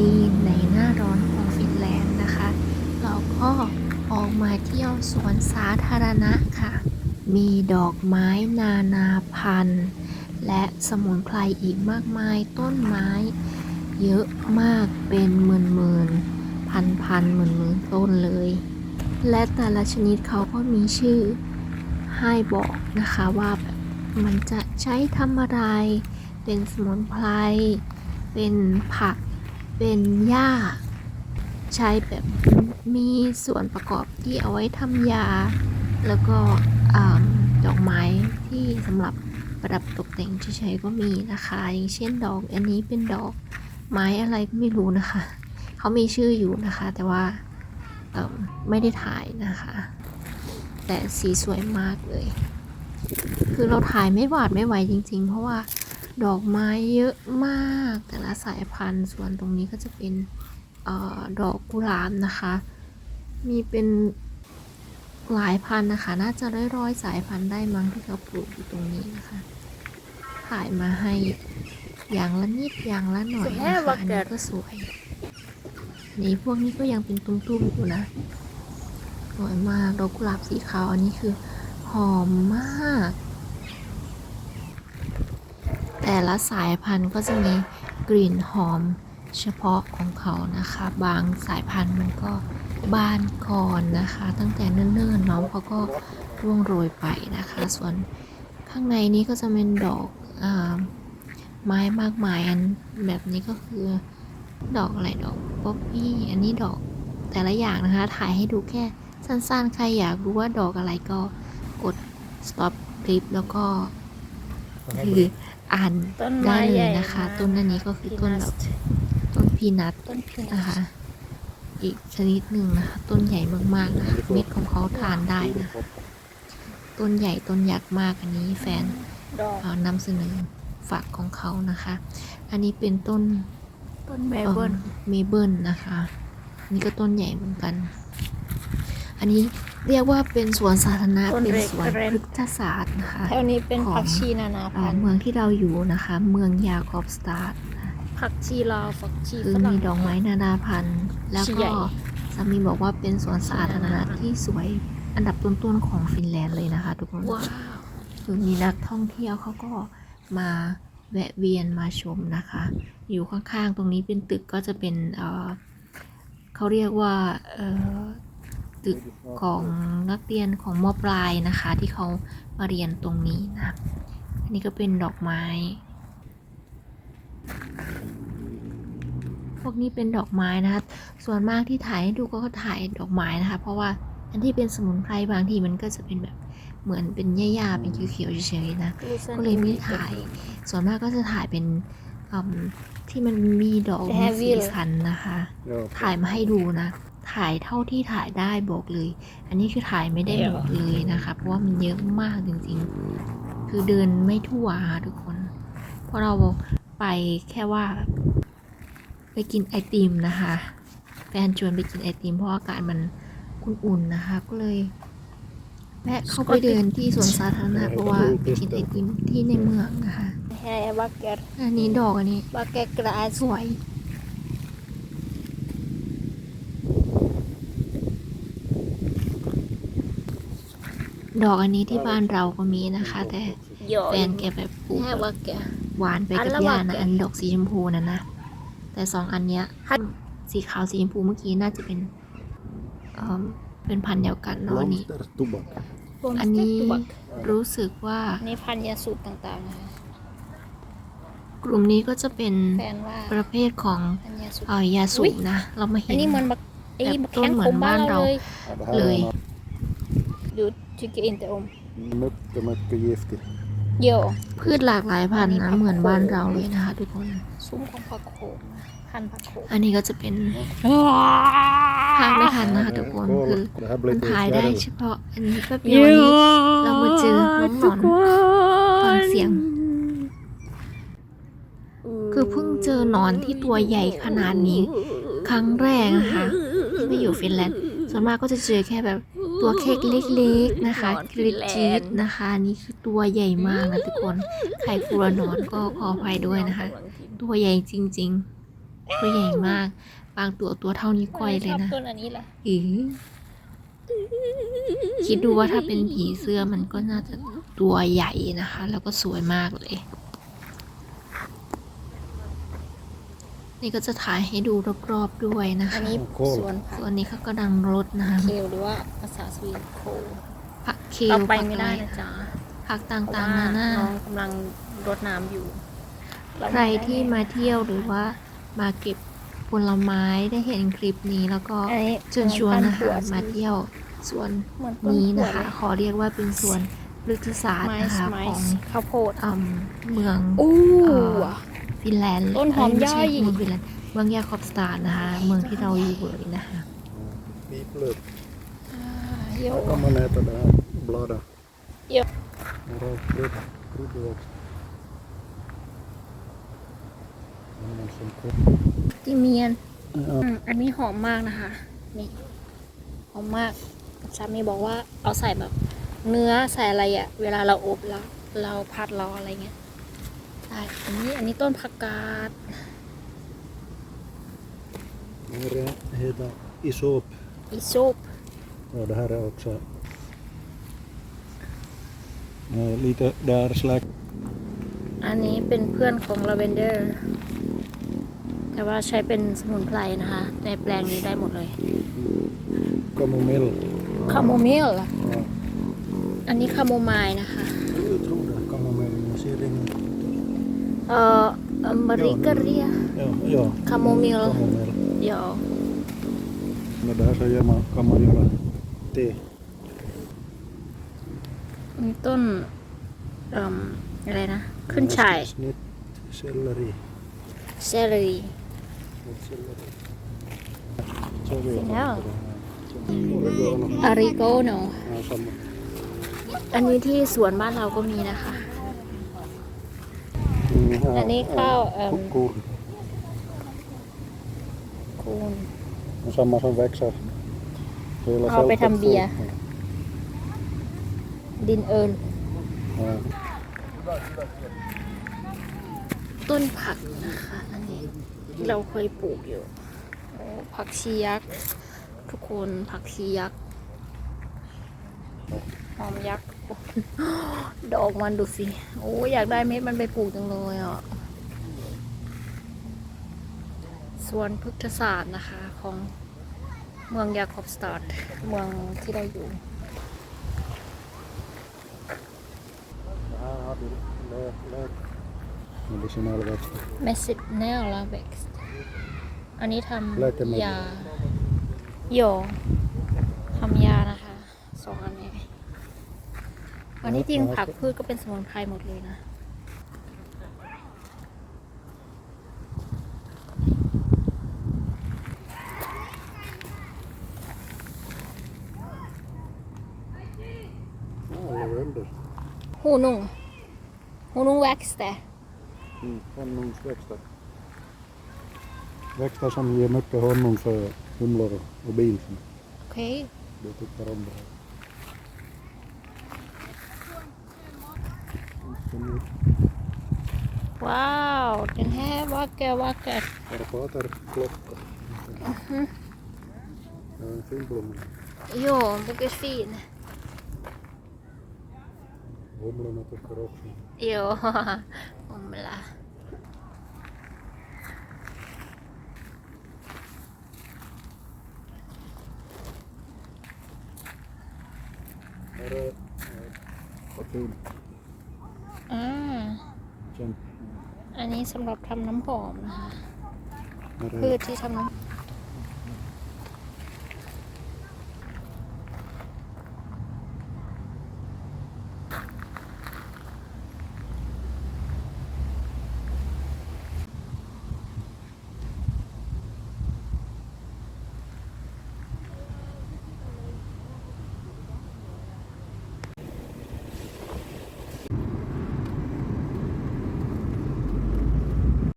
ดีๆ ในหน้าร้อนของฟินแลนด์นะคะ เราก็ออกมาเที่ยวสวนสาธารณะค่ะ มีดอกไม้นานาพันธุ์ และสมุนไพรอีกมากมายต้นไม้ เยอะมากเป็นหมื่นหมื่นพันพันหมื่นหมื่นต้นเลย และแต่ละชนิดเขาก็มีชื่อให้บอกนะคะว่ามันจะใช้ทำอะไร เป็นสมุนไพร เป็นผัก เป็นหญ้า ใช้แบบมีส่วนประกอบที่เอาไว้ทำยา แล้วก็ดอกไม้ที่สำหรับประดับตกแต่งเฉยๆก็มีนะคะ อย่างเช่นดอกอันนี้เป็นดอกไม้อะไรก็ไม่รู้นะคะ เขามีชื่ออยู่นะคะ แต่ว่าไม่ได้ถ่ายนะคะ แต่สีสวยมากเลย คือเราถ่ายไม่หวาดไม่ไหวจริง ๆ เพราะว่า ดอกไม้เยอะมากแต่ละสายพันธุ์ส่วนตรงนี้ก็จะเป็นออดอกกุหลาบนะคะ มีเป็นหลายพันธุ์นะคะ น่าจะร้อยร้อยๆสายพันธุ์ได้มั้งที่เขาปลูกอยู่ตรงนี้นะคะ ถ่ายมาให้อย่างละนิดอย่างละหน่อยนะคะอันนี้ก็สวย นี่พวกนี้ก็ยังเป็นตุ้มๆอยู่นะสวยมากดอกกุหลาบสีขาวอันนี้คือหอมมาก แต่ละสายพันธุ์ก็จะมีกลิ่นหอมเฉพาะของเขานะคะ บางสายพันธุ์มันก็บานก่อนนะคะ ตั้งแต่เนิ่นๆเนาะเขาก็ร่วงโรยไปนะคะ ส่วนข้างในนี้ก็จะเป็นดอกอาไม้มากมายอันแบบนี้ก็คือดอกอะไรดอกป๊อปปี้อันนี้ดอกแต่ละอย่างนะคะ ถ่ายให้ดูแค่สั้นๆ ใครอยากรู้ว่าดอกอะไรก็กด stop คลิปแล้วก็คือ อ่านต้นได้ไม้เลใหญ่ยนะคะมาต้นอันนี้ก็คือต้นแบบพีต้นพีนัทต้นพีนันะคะทอีกชนิดหนึ่งนะคะ ต้นใหญ่มากๆนะคะเม็ดของเขาทานได้นะต้นใหญ่ต้นยักษ์มากอันนี้แฟนดอกเอ่อนำเสนอฝักของเขานะคะ อันนี้เป็นต้นต้นเมเบิลเมเบิลนะคะ นี่ก็ต้นใหญ่เหมือนกัน อันนี้เรียกว่าเป็นสวนสาธารณะต้นเป็นเรกสวนเรนพฤกษศาสตร์นะคะแถวนี้เป็นของผักชีนานาเอ่พัอนธุ์เมืองที่เราอยู่นะคะ เมืองยาคอบสตาร์ผักชีลาวผักชีคือฝรั่มีงดอกไม้นานาพันธุ์ แล้วใหก็ญ่สามีบอกว่าเป็นสวนสาธารณะที่สวยอันดับต้นๆของฟินแลนด์เลยนะคะ ทุกคนว้าวคือมีนักท่องเที่ยวเขาก็มาแวะเวียนมาชมนะคะ อยู่ข้างๆ ตรงนี้เป็นตึกก็จะเป็นเอ่อเขาเรียกว่าเอ่อ ตึกของนักเรียนของมปลายนะคะ ที่เขามาเรียนตรงนี้นะอันนี้ก็เป็นดอกไม้ พวกนี้เป็นดอกไม้นะคะส่วนมากที่ถ่ายให้ดูก็ถ่ายดอกไม้นะคะ เพราะว่าอันที่เป็นสมุนไพรบางทีมันก็จะเป็นแบบเหมือนเป็นหญ้าๆเป็นเขียวๆเฉยๆนะก็เลยไม่ถ่าย ส่วนมากก็จะถ่ายเป็นอืมที่มันมีดอกมีสีสันนะคะ ถ่ายมาให้ดูนะ ถ่ายเท่าที่ถ่ายได้บอกเลย อันนี้คือถ่ายไม่ได้หมดเลยนะคะ เพราะว่ามันเยอะมากจริงๆ คือเดินไม่ทั่วค่ะทุกคน เพราะเราไปแค่ว่า ไปกินไอติมนะคะ แฟนชวนไปกินไอติมเพราะอากาศมันอุ่นๆนะคะ ก็เลยแวะเข้าไปเดินที่สวนสาธารณะเพราะว่าไปกินไอติมที่ในเมืองนะคะแฮบักเกอร์อันนี้ดอกอันนี้บักเกอร์กระอาสวย ดอกอันนี้ที่บ้านเราก็มีนะคะ แต่โยแฟนแกแบบปลูกแฮบักเกอร์หวานไปกับอันละย่าบาทนะแกอันดอกสีชมพูนะนะแต่สองอันเนี้ยฮัทสีขาวสีชมพูเมื่อกี้น่าจะเป็นเอ่อเป็นพันธุ์เดียวกันเนาะอันนี้ Blomster, tobak. อันนี้บักรู้สึกว่านี่พันธุ์ยาสูบต่างๆนะคะกลุ่มนี้ก็จะเป็นแฟนว่าประเภทของพันธุ์ยาสูบเอ่อยาสูบนะ เรามาอัเห็นนนี้เหมือนบักไอ้แบบบักแข้งต้นเหมืขอนมบ้านบ้านเราเราเลย Ja, det här Löj. är du tycker inte om mycket, mycket giftigt. โยพืชหลากหลายพันธุ์นะเหมือนบ้านเราเลยนะคะทุกคนซุ้มของผักโขมนะพันธุ์ผักโขมอันนี้ก็จะเป็นภาคไม่ทันนะคะทุกคนคือ Det här มัน blir ถ่าย lite ได้ fjäril. เฉพาะอันนี้แป๊บเดียวอันนี้เรามาเจอน้องหนอนฟังเสียง คือเพิ่งเจอหนอนที่ตัวใหญ่ขนาดนี้ ครั้งแรกนะคะที่มาอยู่ฟินแลนด์ส่วนมากก็จะเจอแค่แบบ ตัวเค้กเล็กๆนะคะหนอนกริดจี๊ดนะคะอันนี่คือตัวใหญ่มากนะทุกคนใครกลัวหนอนก็ขออภัยด้วยนะคะ ตัวใหญ่จริง ๆ ตัวใหญ่มาก บางตัวตัวเท่านิ้วก้อยเลยชอบนะต้นอันนี้แหละอือคิดดูว่าถ้าเป็นผีเสื้อมันก็น่าจะตัวใหญ่นะคะ แล้วก็สวยมากเลย นี่ก็จะถ่ายให้ดูรอบๆด้วยนะอัคะนนี้โค้งสวนผักส่วนนี้เขาก็ดังรดน้เคลหรือว่าภาษาสวีเดนโคลำผักเคลเราไปผักไม่อะไรได้นะจ๊ะผักตเพราะ่างว่าๆนานาน้องกำลังรดน้ำอยู่เาใครที่มาเที่ยวหรือว่ามาเก็บผลไม้ได้เห็นคลิปนี้แล้วก็อันนี้เชิญชวนนะเหมือคะต้มาเที่ยวสวนเหมือนต้นนี้ถั่วนะคะเลยขอเรียกว่าเป็นสวนพฤกษศาสตร์ไม้นะคะไม้ของข้าวโพดอืมเมืองอู้เอ่อ ฟินแลนด์ต้นหอมเยไใช่ย่อยเมืองฟินแลนด์เมืองยาคอบสตาร์นะคะ เมืองที่เราอยู่เลยนะคะ Viplöv. เยอะ Kan man äta det här bladet? Ja. Några krydd, kryddor också. Men som kom. ที่เมียน Ja, อืมอันนี้หอมมากนะคะ นี่ หอมมาก สามีบอกว่าเอาใส่แบบ เนื้อใส่อะไรอะเวลาเราอบแล้ว เราผัดเราอะไรเงี้ยได้ อันนี้อันนี้ต้นผักกาด här är hela isop. อีซุป Ja, det här är också eh, lite där släkt. อันนี้เป็นเพื่อนของลาเวนเดอร์ แต่ว่าใช้เป็นสมุนไพรนะคะ ในแปลงนี้ได้หมดเลย Kamomill. คาโมมิล Ja. อันนี้คาโมไมล์นะคะ ดี๋ยว Med det här så gör man, kan man göra te. มีต้นเอ่มอะไรนะ ขึ้นฉ่าย Snitt selleri. เซลลี Snitt selleri. Så vi Ja. har det här. Oregano. อาริโกโน Ja, samma. อันนี้ที่สวนบ้านเราก็มีนะคะ Mm, här อันนี้ข้าวเอ่ม är korn. คูณ Och samma som växer. Hela Ja, fältet betam bia. fullt. ดินเอิญ Ja. ต้นผักนะคะ อันนี้ที่เราเคยปลูกอยู่โอ้ผักชียักษ์ ทุกคนผักชียักษ์ หอมยักษ์โอ้ดอกมันดูสิ โอ้อยากได้เม็ดมันไปปลูกจังเลยอะสวนพฤกษศาสตร์นะคะของเมืองยาคอบสตาร์ดเมืองที่เราอยู่ Det här har du lök, lök. Medicinalväxter. เมสิเนลลาเว็กซ์อันนี้ทแล้วจะไม่ำยาโยทำยานะคะสองอันนี้ อันนี้จริงผักพืชก็เป็นสมุนไพรหมดเลยนะ Ja, lavendel. หูนุ่งหูนุ่งแว็กซ์แต่ Mm, honungsväxter. Växter som ger mycket honung för humlor och bin. โอเค De tycker om det här. Mm, ว้าว den här vacker vacker Karpaterklocka. Ja, en fin blomma. jo mycket fin Humlorna tycker också. jo humla Här är eh, parfym. อ่า Sen อันนี้สำหรับทำน้ำหอมนะคะ här พื är ชที่ทำน้ำห